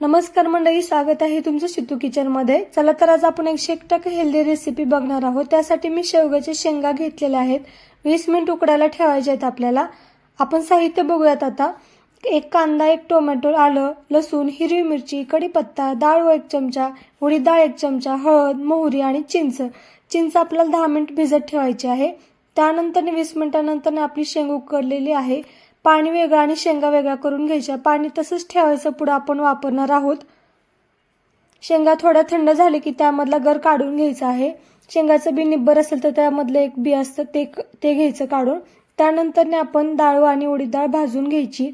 नमस्कार मंडळी स्वागत आहे तुमचं सिद्धू किचनमध्ये चला तर आज आपण एकशे एक टक्के हेल्दी रेसिपी बघणार आहोत. त्यासाठी मी शेवग्याच्या शेंगा घेतलेल्या आहेत. वीस मिनिट उकडायला ठेवायचे आहेत आपल्याला. आपण साहित्य बघूयात आता. एक कांदा एक टोमॅटो आलं लसूण हिरवी मिरची कढीपत्ता डाळ व एक चमचा उडीद डाळ एक चमचा हळद मोहरी आणि चिंच. चिंच आपल्याला दहा मिनिट भिजत ठेवायची आहे. त्यानंतर वीस मिनिटानंतर आपली शेंग उकडलेली आहे. पाणी वेगळं आणि शेंगा वेगळ्या करून घ्यायच्या. पाणी तसंच ठेवायचं. पुढं आपण वापरणार आहोत. शेंगा थोड्या थंड झाले की त्यामधला गर काढून घ्यायचा आहे. शेंगाचं बी निब्बर असेल तर त्यामधलं एक बी असतं. ते ते घ्यायचं काढून. त्यानंतरने आपण डाळ आणि उडीद डाळ भाजून घ्यायची.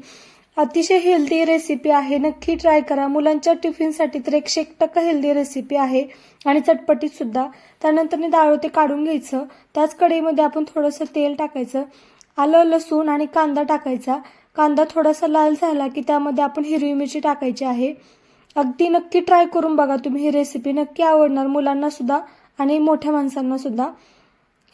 अतिशय हेल्दी रेसिपी आहे. नक्की ट्राय करा. मुलांच्या टिफिनसाठी तर एकशे एक टक्का हेल्दी रेसिपी आहे. आणि चटपटीत सुद्धा. त्यानंतर डाळ ते काढून घ्यायचं. त्याच कढईमध्ये आपण थोडंसं तेल टाकायचं. आलं लसूण आणि कांदा टाकायचा. कांदा थोडासा लाल झाला की त्यामध्ये आपण हिरवी मिरची टाकायची आहे. अगदी नक्की ट्राय करून बघा तुम्ही ही रेसिपी नक्की आवडणार मुलांना सुद्धा आणि मोठ्या माणसांना सुद्धा.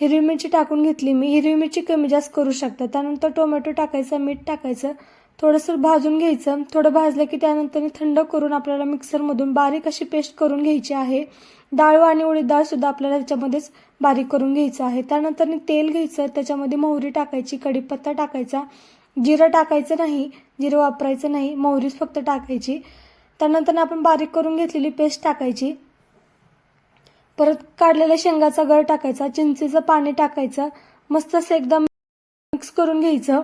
हिरवी मिरची टाकून घेतली मी. हिरवी मिरची कमी जास्त करू शकता. त्यानंतर टोमॅटो टाकायचं मीठ टाकायचं. थोडंसं भाजून घ्यायचं. थोडं भाजलं की त्यानंतर थंड करून आपल्याला मिक्सरमधून बारीक अशी पेस्ट करून घ्यायची आहे. डाळ आणि उडीद डाळ सुद्धा आपल्याला त्याच्यामध्येच बारीक करून घ्यायचं आहे. त्यानंतर तेल घ्यायचं. त्याच्यामध्ये मोहरी टाकायची कढीपत्ता टाकायचा. जिरं टाकायचं नाही जिरं वापरायचं नाही मोहरीच फक्त टाकायची. त्यानंतर आपण बारीक करून घेतलेली पेस्ट टाकायची. परत काढलेल्या शेंगाचा गळ टाकायचा चिंचेचं पाणी टाकायचं. मस्त असं एकदम मिक्स करून घ्यायचं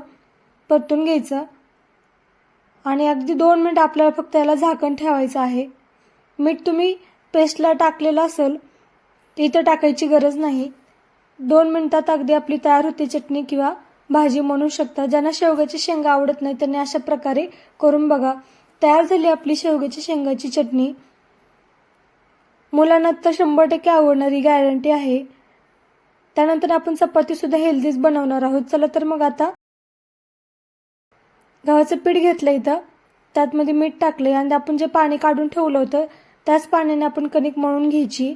परतून घ्यायचं. आणि अगदी दोन मिनिट आपल्याला फक्त याला झाकण ठेवायचं आहे. मीठ तुम्ही पेस्टला टाकलेलं असेल इथं टाकायची गरज नाही. दोन मिनिटात अगदी आपली तयार होते चटणी किंवा भाजी म्हणू शकता. ज्यांना शेवग्याची शेंगा आवडत नाही त्यांनी अशा प्रकारे करून बघा. तयार झाली आपली शेवग्याची शेंगाची चटणी. मुलांना तर शंभर टक्के आवडणारी गॅरंटी आहे. त्यानंतर आपण चपातीसुद्धा हेल्दीच बनवणार आहोत. चला तर मग आता गव्हाचं पीठ घेतलं इथं. त्यातमध्ये मीठ टाकलं आणि आपण जे पाणी काढून ठेवलं होतं त्याच पाण्याने आपण कणिक मळून घ्यायची.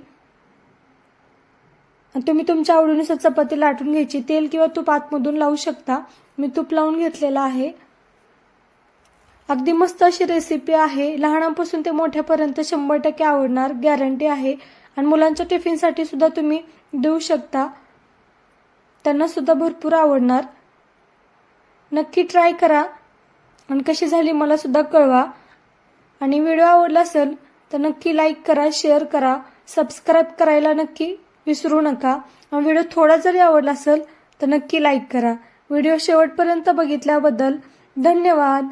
आणि तुम्ही तुमच्या आवडीनुसार चपाती लाटून घ्यायची. तेल किंवा तूप आतमधून लावू शकता. मी तूप लावून घेतलेलं आहे. अगदी मस्त अशी रेसिपी आहे. लहानापासून ते मोठ्यापर्यंत शंभर टक्के आवडणार. गॅरंटी आहे. आणि मुलांच्या टिफिनसाठी सुद्धा तुम्ही देऊ शकता. त्यांना सुद्धा भरपूर आवडणार. नक्की ट्राय करा. आणि कशी झाली मला सुद्धा कळवा. आणि व्हिडिओ आवडला असेल तर नक्की लाईक करा शेअर करा सबस्क्राईब करायला नक्की विसरू नका. आणि व्हिडिओ थोडा जरी आवडला असेल तर नक्की लाईक करा. व्हिडिओ शेवटपर्यंत बघितल्याबद्दल धन्यवाद.